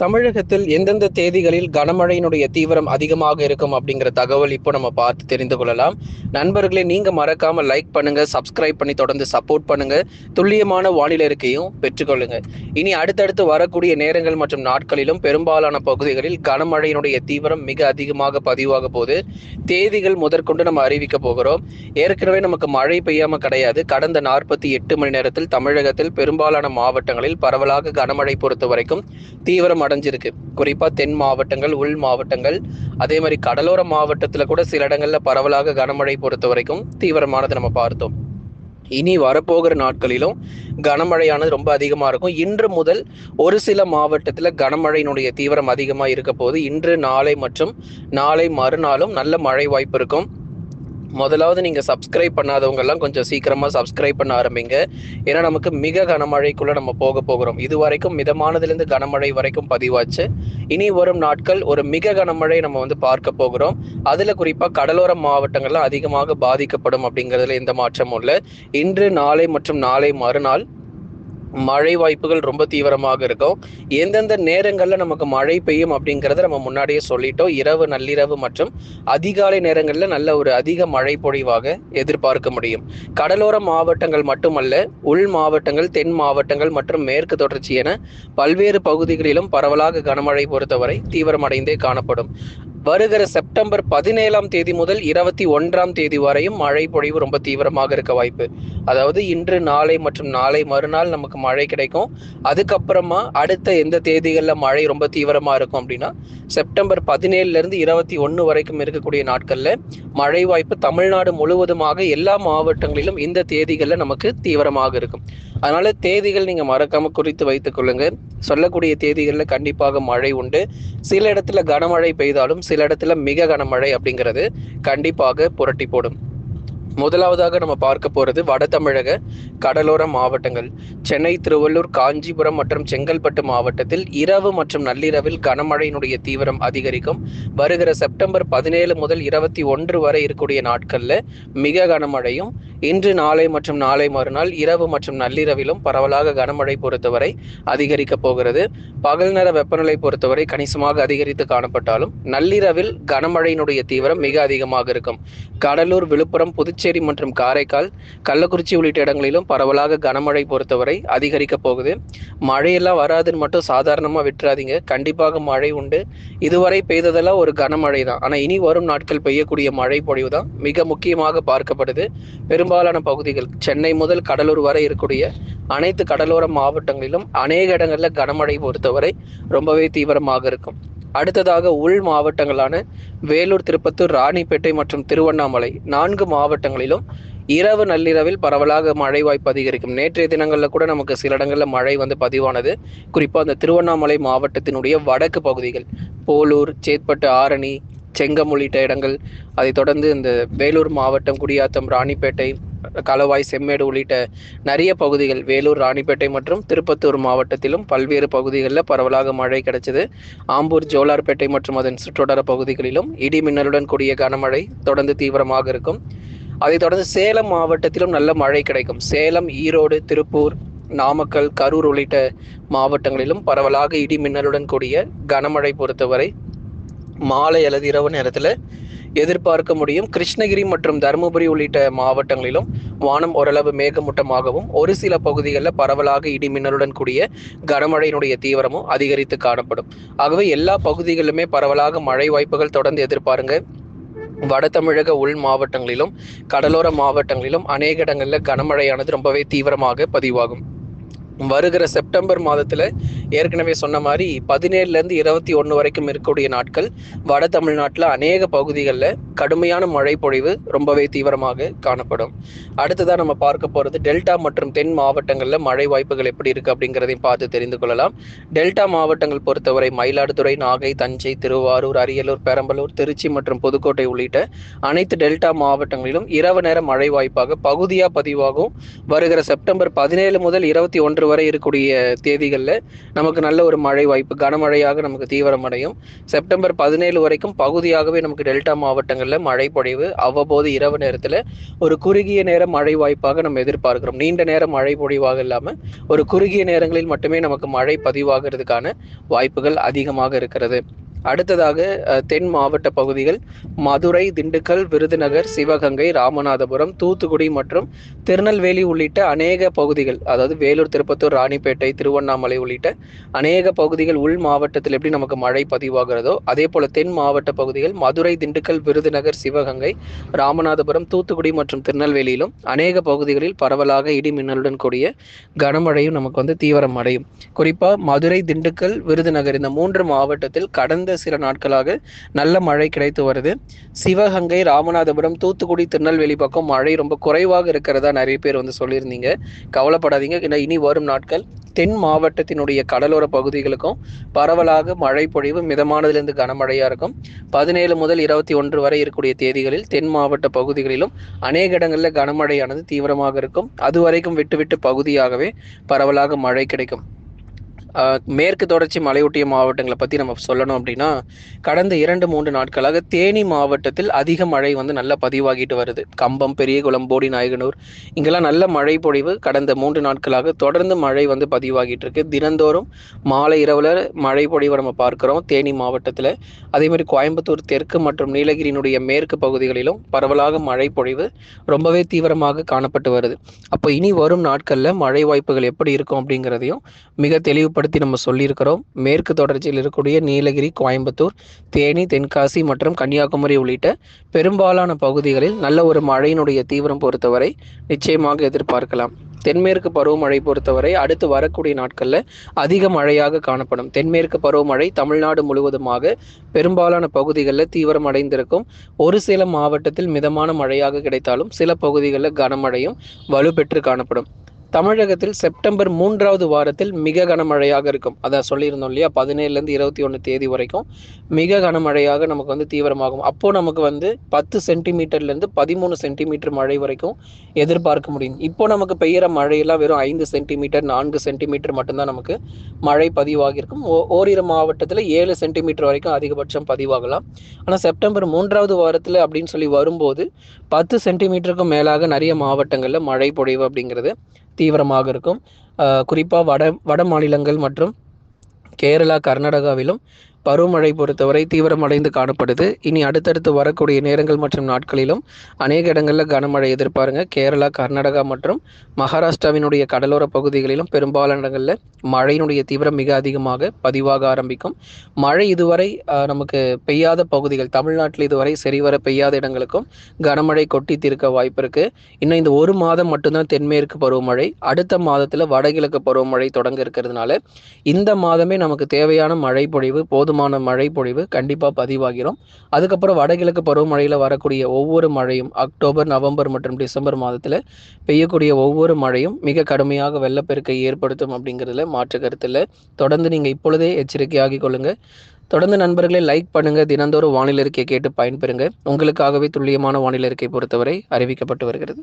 தமிழகத்தில் எந்தெந்த தேதிகளில் கனமழையினுடைய தீவிரம் அதிகமாக இருக்கும் அப்படிங்கிற தகவல் இப்போ நம்ம பார்த்து தெரிந்து கொள்ளலாம். நண்பர்களே நீங்க மறக்காம லைக் பண்ணுங்க சப்ஸ்கிரைப் பண்ணி தொடர்ந்து சப்போர்ட் பண்ணுங்க. துல்லியமான வானிலை இருக்கையும் பெற்றுக்கொள்ளுங்க இனி அடுத்தடுத்து வரக்கூடிய நேரங்கள் மற்றும் நாட்களிலும் பெரும்பாலான பகுதிகளில் கனமழையினுடைய தீவிரம் மிக அதிகமாக பதிவாக போது தேதிகள் முதற்கொண்டு நம்ம அறிவிக்க போகிறோம். ஏற்கனவே நமக்கு மழை பெய்யாம கிடையாது. கடந்த நாற்பத்தி எட்டு மணி நேரத்தில் தமிழகத்தில் பெரும்பாலான மாவட்டங்களில் பரவலாக கனமழை பொறுத்த வரைக்கும் தீவிரம் அடைஞ்சிருக்கு. குறிப்பா தென் மாவட்டங்கள் உள் மாவட்டங்கள் அதே மாதிரி கடலோர மாவட்டத்துல கூட சில இடங்கள்ல பரவலாக கனமழை பொறுத்த வரைக்கும் தீவிரமானது நம்ம பார்த்தோம். இனி வரப்போகிற நாட்களிலும் கனமழையானது ரொம்ப அதிகமாக இருக்கும். இன்று முதல் ஒரு சில மாவட்டத்தில் கனமழையினுடைய தீவிரம் அதிகமாக இருக்க போது இன்று நாளை மற்றும் நாளை மறுநாளும் நல்ல மழை வாய்ப்பு இருக்கும். முதலாவது நீங்கள் சப்ஸ்கிரைப் பண்ணாதவங்கெல்லாம் கொஞ்சம் சீக்கிரமாக சப்ஸ்கிரைப் பண்ண ஆரம்பிங்க. ஏன்னா நமக்கு மிக கனமழைக்குள்ளே நம்ம போக போகிறோம். இது வரைக்கும் மிதமானதுலேருந்து கனமழை வரைக்கும் பதிவாச்சு. இனி வரும் நாட்கள் ஒரு மிக கனமழை நம்ம வந்து பார்க்க போகிறோம். அதில் குறிப்பாக கடலோர மாவட்டங்கள்லாம் அதிகமாக பாதிக்கப்படும் அப்படிங்கிறதுல எந்த மாற்றமும் இல்லை. இன்று நாளை மற்றும் நாளை மறுநாள் மழை வாய்ப்புகள் ரொம்ப தீவிரமாக இருக்கும். எந்தெந்த நேரங்களில் நமக்கு மழை பெய்யும் அப்படிங்கிறத நம்ம முன்னாடியே சொல்லிட்டோம். இரவு நள்ளிரவு மற்றும் அதிகாலை நேரங்களில் நல்ல ஒரு அதிக மழை பொழிவாக எதிர்பார்க்க முடியும். கடலோர மாவட்டங்கள் மட்டுமல்ல உள் மாவட்டங்கள் தென் மாவட்டங்கள் மற்றும் மேற்கு தொடர்ச்சி என பல்வேறு பகுதிகளிலும் பரவலாக கனமழை பொறுத்தவரை தீவிரமடைந்தே காணப்படும். வருகிற செப்டம்பர் பதினேழாம் தேதி முதல் இருபத்தி ஒன்றாம் தேதி வரையும் மழை பொழிவு ரொம்ப தீவிரமாக இருக்க வாய்ப்பு. அதாவது இன்று நாளை மற்றும் நாளை மறுநாள் நமக்கு மழை கிடைக்கும். அதுக்கப்புறமா அடுத்த எந்த தேதிகளில் மழை ரொம்ப தீவிரமாக இருக்கும் அப்படின்னா செப்டம்பர் பதினேழுலேருந்து இருபத்தி ஒன்று வரைக்கும் இருக்கக்கூடிய நாட்களில் மழை வாய்ப்பு தமிழ்நாடு முழுவதுமாக எல்லா மாவட்டங்களிலும் இந்த தேதிகளில் நமக்கு தீவிரமாக இருக்கும். அதனால தேதிகள் நீங்க மறக்காம குறித்து வைத்துக் கொள்ளுங்க. சொல்லக்கூடிய தேதிகளில் கண்டிப்பாக மழை உண்டு. சில இடத்துல கனமழை பெய்தாலும் சில இடத்துல மிக கனமழை அப்படிங்கிறது கண்டிப்பாக புரட்டி போடும். முதலாவதாக நம்ம பார்க்க போகிறது வட தமிழக கடலோர மாவட்டங்கள். சென்னை திருவள்ளூர் காஞ்சிபுரம் மற்றும் செங்கல்பட்டு மாவட்டத்தில் இரவு மற்றும் நள்ளிரவில் கனமழையினுடைய தீவிரம் அதிகரிக்கும். வருகிற செப்டம்பர் பதினேழு முதல் இருபத்தி ஒன்று வரை இருக்கக்கூடிய நாட்களில் மிக கனமழையும் இன்று நாளை மற்றும் நாளை மறுநாள் இரவு மற்றும் நள்ளிரவிலும் பரவலாக கனமழை பொறுத்தவரை அதிகரிக்கப் போகிறது. பகல் நேர வெப்பநிலை பொறுத்தவரை கணிசமாக அதிகரித்து காணப்பட்டாலும் நள்ளிரவில் கனமழையினுடைய தீவிரம் மிக அதிகமாக இருக்கும். கடலூர் விழுப்புரம் புதுச்சேரி மற்றும் காரைக்கால் கள்ளக்குறிச்சி உள்ளிட்ட இடங்களிலும் பரவலாக கனமழை பொறுத்தவரை அதிகரிக்கப் போகுது. மழையெல்லாம் வராதுன்னு மட்டும் சாதாரணமாக விட்டுறாதீங்க. கண்டிப்பாக மழை உண்டு. இதுவரை பெய்ததெல்லாம் ஒரு கனமழை தான் ஆனால் இனி வரும் நாட்கள் பெய்யக்கூடிய மழை பொழிவு தான் மிக முக்கியமாக பார்க்கப்படுது. பெரும் பெரும்பாலான பகுதிகள் சென்னை முதல் கடலூர் வரை இருக்கக்கூடிய அனைத்து கடலோர மாவட்டங்களிலும் அநேக இடங்களில் கனமழை பொறுத்தவரை ரொம்பவே தீவிரமாக இருக்கும். அடுத்ததாக உள் மாவட்டங்களான வேலூர் திருப்பத்தூர் ராணிப்பேட்டை மற்றும் திருவண்ணாமலை நான்கு மாவட்டங்களிலும் இரவு நள்ளிரவில் பரவலாக மழை வாய்ப்பு அதிகரிக்கும். நேற்றைய தினங்களில் கூட நமக்கு சில இடங்களில் மழை வந்து பதிவானது. குறிப்பாக அந்த திருவண்ணாமலை மாவட்டத்தினுடைய வடக்கு பகுதிகள் போலூர் சேத்பட்டு ஆரணி செங்கம் உள்ளிட்ட இடங்கள் அதைத் தொடர்ந்து இந்த வேலூர் மாவட்டம் குடியாத்தம் ராணிப்பேட்டை களவாய் செம்மேடு உள்ளிட்ட நிறைய பகுதிகள் வேலூர் ராணிப்பேட்டை மற்றும் திருப்பத்தூர் மாவட்டத்திலும் பல்வேறு பகுதிகளில் பரவலாக மழை கிடைச்சது. ஆம்பூர் ஜோலார்பேட்டை மற்றும் அதன் சுற்றுவட்டார பகுதிகளிலும் இடி மின்னலுடன் கூடிய கனமழை தொடர்ந்து தீவிரமாக இருக்கும். அதைத் தொடர்ந்து சேலம் மாவட்டத்திலும் நல்ல மழை கிடைக்கும். சேலம் ஈரோடு திருப்பூர் நாமக்கல் கரூர் உள்ளிட்ட மாவட்டங்களிலும் பரவலாக இடி மின்னலுடன் கூடிய கனமழை பொறுத்தவரை மாலை அல்லது இரவு நேரத்தில் எதிர்பார்க்க முடியும். கிருஷ்ணகிரி மற்றும் தருமபுரி உள்ளிட்ட மாவட்டங்களிலும் வானம் ஓரளவு மேகமூட்டமாகவும் ஒரு சில பகுதிகளில் பரவலாக இடிமின்னலுடன் கூடிய கனமழையினுடைய தீவிரமும் அதிகரித்து காணப்படும். ஆகவே எல்லா பகுதிகளிலுமே பரவலாக மழை வாய்ப்புகள் தொடர்ந்து எதிர்பாருங்க. வட தமிழக உள் மாவட்டங்களிலும் கடலோர மாவட்டங்களிலும் அநேக இடங்களில் கனமழையானது ரொம்பவே தீவிரமாக பதிவாகும். வருகிற செப்டம்பர் மாதத்தில் ஏற்கனவே சொன்ன மாதிரி பதினேழுல இருந்து இருபத்தி ஒன்று வரைக்கும் இருக்கக்கூடிய நாட்கள் வட தமிழ்நாட்டில் அநேக பகுதிகளில் கடுமையான மழை பொழிவு ரொம்பவே தீவிரமாக காணப்படும். அடுத்ததாக நம்ம பார்க்க போகிறது டெல்டா மற்றும் தென் மாவட்டங்களில் மழை வாய்ப்புகள் எப்படி இருக்குது அப்படிங்கிறதையும் பார்த்து தெரிந்து கொள்ளலாம். டெல்டா மாவட்டங்கள் பொறுத்தவரை மயிலாடுதுறை நாகை தஞ்சை திருவாரூர் அரியலூர் பெரம்பலூர் திருச்சி மற்றும் புதுக்கோட்டை உள்ளிட்ட அனைத்து டெல்டா மாவட்டங்களிலும் இரவு நேர மழை வாய்ப்பாக பகுதியாக பதிவாகும். வருகிற செப்டம்பர் பதினேழு முதல் இருபத்தி ஒன்று வரை இருக்கக்கூடிய தேதிகளில் நமக்கு நல்ல ஒரு மழை வாய்ப்பு கனமழையாக நமக்கு தீவிரமடையும் செப்டம்பர் பதினேழு வரைக்கும் பகுதியாகவே நமக்கு டெல்டா மாவட்டங்களில் மழை பொழிவு அவ்வப்போது இரவு நேரத்தில் ஒரு குறுகிய நேர மழை வாய்ப்பாக நம்ம எதிர்பார்க்கிறோம். நீண்ட நேர மழை பொழிவாக இல்லாமல் ஒரு குறுகிய நேரங்களில் மட்டுமே நமக்கு மழை பதிவாகிறதுக்கான வாய்ப்புகள் அதிகமாக இருக்கிறது. அடுத்ததாக தென் மாவட்ட பகுதிகள் மதுரை திண்டுக்கல் விருதுநகர் சிவகங்கை ராமநாதபுரம் தூத்துக்குடி மற்றும் திருநெல்வேலி உள்ளிட்ட அநேக பகுதிகள் அதாவது வேலூர் திருப்பத்தூர் ராணிப்பேட்டை திருவண்ணாமலை உள்ளிட்ட அநேக பகுதிகள் உள் மாவட்டத்தில் எப்படி நமக்கு மழை பதிவாகிறதோ அதே போல தென் மாவட்ட பகுதிகள் மதுரை திண்டுக்கல் விருதுநகர் சிவகங்கை ராமநாதபுரம் தூத்துக்குடி மற்றும் திருநெல்வேலியிலும் அநேக பகுதிகளில் பரவலாக இடி மின்னலுடன் கூடிய கனமழையும் நமக்கு வந்து தீவிரம் அடையும் குறிப்பாக மதுரை திண்டுக்கல் விருதுநகர் இந்த மூன்று மாவட்டத்தில் கடந்த சில நாட்களாக நல்ல மழை கிடைத்து வருது. சிவகங்கை ராமநாதபுரம் தூத்துக்குடி திருநெல்வேலி பக்கம் மழை ரொம்ப குறைவாக இருக்கிறதா நிறைய பேர் வந்து சொல்லியிருந்தீங்க. கவலைப்படாதீங்க. ஏன்னா இனி வரும் நாட்கள் தென் மாவட்டத்தினுடைய கடலோர பகுதிகளுக்கும் பரவலாக மழை பொழிவு மிதமானதிலிருந்து கனமழையாக இருக்கும். பதினேழு முதல் இருபத்தி ஒன்று வரை இருக்கக்கூடிய தேதிகளில் தென் மாவட்ட பகுதிகளிலும் அநேக இடங்களில் கனமழையானது தீவிரமாக இருக்கும். அது வரைக்கும் விட்டு விட்டு பகுதியாகவே பரவலாக மழை கிடைக்கும். மேற்கு தொடர்ச்சி மலையொட்டிய மாவட்டங்களை பற்றி நம்ம சொல்லணும் அப்படின்னா கடந்த இரண்டு மூன்று நாட்களாக தேனி மாவட்டத்தில் அதிக மழை வந்து நல்லா பதிவாகிட்டு வருது. கம்பம் பெரியகுளம் போடி நாயகனூர் இங்கெல்லாம் நல்ல மழை பொழிவு கடந்த மூன்று நாட்களாக தொடர்ந்து மழை வந்து பதிவாகிட்டு இருக்கு. தினந்தோறும் மாலை இரவுல மழை பொழிவை நம்ம பார்க்கிறோம் தேனி மாவட்டத்தில். அதேமாதிரி கோயம்புத்தூர் தெற்கு மற்றும் நீலகிரியினுடைய மேற்கு பகுதிகளிலும் பரவலாக மழை பொழிவு ரொம்பவே தீவிரமாக காணப்பட்டு வருது. அப்போ இனி வரும் நாட்களில் மழை வாய்ப்புகள் எப்படி இருக்கும் அப்படிங்கிறதையும் மிக தெளிவுபடுத்தி நம்ம சொல்லியிருக்கிறோம். மேற்கு தொடர்ச்சியில் இருக்கக்கூடிய நீலகிரி கோயம்புத்தூர் தேனி தென்காசி மற்றும் கன்னியாகுமரி உள்ளிட்ட பெரும்பாலான பகுதிகளில் நல்ல ஒரு மழையினுடைய தீவிரம் பொறுத்தவரை நிச்சயமாக எதிர்பார்க்கலாம். தென்மேற்கு பருவமழை பொறுத்தவரை அடுத்து வரக்கூடிய நாட்களில் அதிக மழையாக காணப்படும். தென்மேற்கு பருவமழை தமிழ்நாடு முழுவதுமாக பெரும்பாலான பகுதிகளில் தீவிரம் அடைந்திருக்கும் ஒரு சில மாவட்டத்தில் மிதமான மழையாக கிடைத்தாலும் சில பகுதிகளில் கனமழையும் வலுப்பெற்று காணப்படும். தமிழகத்தில் செப்டம்பர் மூன்றாவது வாரத்தில் மிக கனமழையாக இருக்கும். அதான் சொல்லியிருந்தோம் இல்லையா? பதினேழுலேருந்து இருபத்தி ஒன்று தேதி வரைக்கும் மிக கனமழையாக நமக்கு வந்து தீவிரமாகும். அப்போது நமக்கு வந்து பத்து சென்டிமீட்டர்லேருந்து பதிமூணு சென்டிமீட்டர் மழை வரைக்கும் எதிர்பார்க்க முடியும். இப்போ நமக்கு பெய்கிற மழையெல்லாம் வெறும் ஐந்து சென்டிமீட்டர் நான்கு சென்டிமீட்டர் மட்டும்தான் நமக்கு மழை பதிவாகியிருக்கும். ஓ- ஓரிரு மாவட்டத்தில் ஏழு சென்டிமீட்டர் வரைக்கும் அதிகபட்சம் பதிவாகலாம். ஆனால் செப்டம்பர் மூன்றாவது வாரத்தில் அப்படின்னு சொல்லி வரும்போது பத்து சென்டிமீட்டருக்கும் மேலாக நிறைய மாவட்டங்களில் மழை பொழிவு அப்படிங்கிறது தீவிரமாக இருக்கும். குறிப்பாக வட வட மாநிலங்கள் மற்றும் கேரளா கர்நாடகாவிலும் பருவமழை பொறுத்தவரை தீவிரமடைந்து காணப்படுது. இனி அடுத்தடுத்து வரக்கூடிய நேரங்கள் மற்றும் நாட்களிலும் அநேக இடங்களில் கனமழை எதிர்பாருங்க. கேரளா கர்நாடகா மற்றும் மகாராஷ்டிராவினுடைய கடலோர பகுதிகளிலும் பெரும்பாலான இடங்களில் மழையினுடைய தீவிரம் மிக அதிகமாக பதிவாக ஆரம்பிக்கும். மழை இதுவரை நமக்கு பெய்யாத பகுதிகள் தமிழ்நாட்டில் இதுவரை சரிவர பெய்யாத இடங்களுக்கும் கனமழை கொட்டி தீர்க்க வாய்ப்பு இருக்கு. இன்னும் இந்த ஒரு மாதம் மட்டும்தான் தென்மேற்கு பருவமழை அடுத்த மாதத்தில் வடகிழக்கு பருவமழை தொடங்க இருக்கிறதுனால இந்த மாதமே நமக்கு தேவையான மழை பொழிவு போதும் போதுமான மழை பொழிவு கண்டிப்பாக பதிவாகிறோம். அதுக்கப்புறம் வடகிழக்கு பருவமழையில் வரக்கூடிய ஒவ்வொரு மழையும் அக்டோபர் நவம்பர் மற்றும் டிசம்பர் மாதத்தில் பெய்யக்கூடிய ஒவ்வொரு மழையும் மிக கடுமையாக வெள்ளப்பெருக்கை ஏற்படுத்தும் அப்படிங்கிறதுல மாற்று கருத்தில் தொடர்ந்து நீங்கள் இப்பொழுதே எச்சரிக்கையாகி கொள்ளுங்கள் தொடர்ந்து நண்பர்களை லைக் பண்ணுங்க. தினந்தோறும் வானிலை அறிக்கை கேட்டு பயன்பெறுங்க. உங்களுக்காகவே துல்லியமான வானிலை அறிக்கை பொறுத்தவரை அறிவிக்கப்பட்டு வருகிறது.